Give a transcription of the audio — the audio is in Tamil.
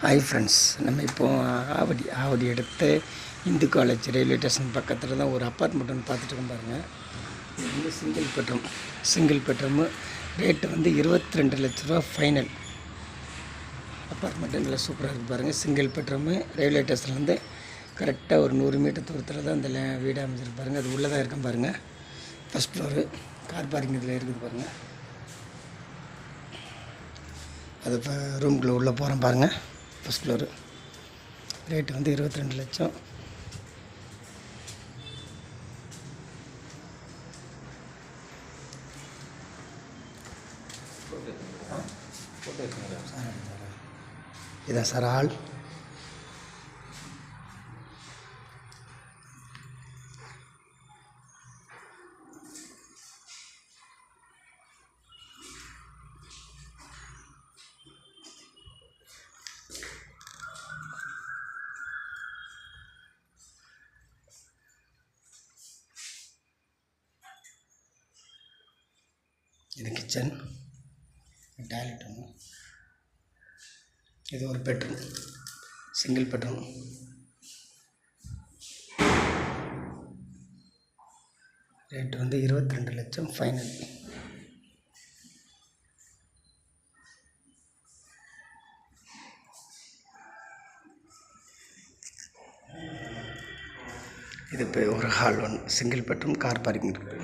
ஹாய் ஃப்ரெண்ட்ஸ் நம்ம இப்போது ஆவடி ஆவடி எடுத்து இந்து காலேஜ் ரயில்வே ஸ்டேஷன் பக்கத்தில் தான் ஒரு அப்பார்ட்மெண்ட் ஒன்று பார்த்துட்டு இருக்கோம் பாருங்கள் வந்து single bedroom single bedroom rate வந்து இருபத்தி ரெண்டு லட்ச ரூபா ஃபைனல் அப்பார்ட்மெண்ட்டு நல்லா சூப்பராக இருக்குது பாருங்கள் சிங்கிள் பெட்ரூமு ரயில்வே ஸ்டேஷன்லேருந்து கரெக்டாக ஒரு நூறு மீட்டர் தூரத்தில் தான் அந்த வீடு அமைஞ்சிருக்கு பாருங்கள் அது உள்ளே தான் இருக்கும் பாருங்கள் ஃபஸ்ட் ஃப்ளோரு கார் பார்க்கிங் இதில் இருக்குது பாருங்கள் அது இப்போ ரூம்குள்ளே உள்ளே போகிறோம் பாருங்கள் ஃபஸ்ட் ஃப்ளோரு ரேட்டு வந்து இருபத்தி ரெண்டு லட்சம் இதான் சார் ஆள். இது கிச்சன் டாய்லெட் ஒன்று இது ஒரு பெட்ரூம் சிங்கிள் பெட்ரூம் ரேட் வந்து இருபத்தி ரெண்டு லட்சம் ஃபைனல் இது இப்போ ஒரு ஹால் ஒன்று சிங்கிள் பெட்ரூம் கார் பார்க்கிங் இருக்குது